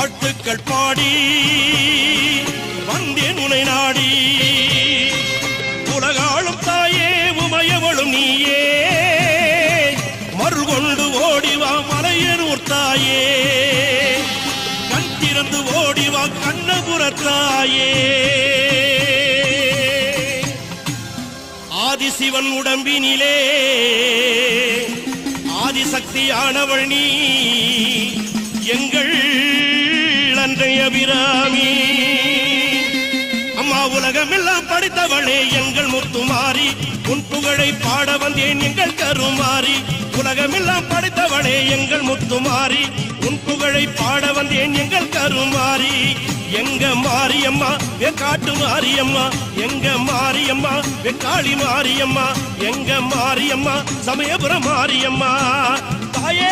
வாழ்த்துக்கள் பாடி வந்தேன் உனை நாடி. உலகாளும் தாயே உமையவளும் நீயே. மறுகொண்டு ஓடிவா மலையனூர் தாயே. கண் திறந்து ஓடிவா கண்ணபுரத்தாயே ஆதிசிவன் உடம்பினிலே ஆதிசக்தியானவள் நீ. அன்றைய அபிராமி அம்மா உலகமெல்லாம் படித்தவளே எங்கள் முத்துமாறி உன் புகழை பாட வந்தேன் எங்கள் கருமாறி உலகமெல்லாம் படித்தவளே எங்கள் முத்துமாறி உன் புகழை பாட வந்தேன் எங்கள் கருமாறி எங்க மாரியம்மா வெக்காட்டு மாரியம்மா. எங்க மாரியம்மா வெக்காளி மாரியம்மா. எங்க மாரியம்மா சமயபுரம் மாரியம்மா. தாயே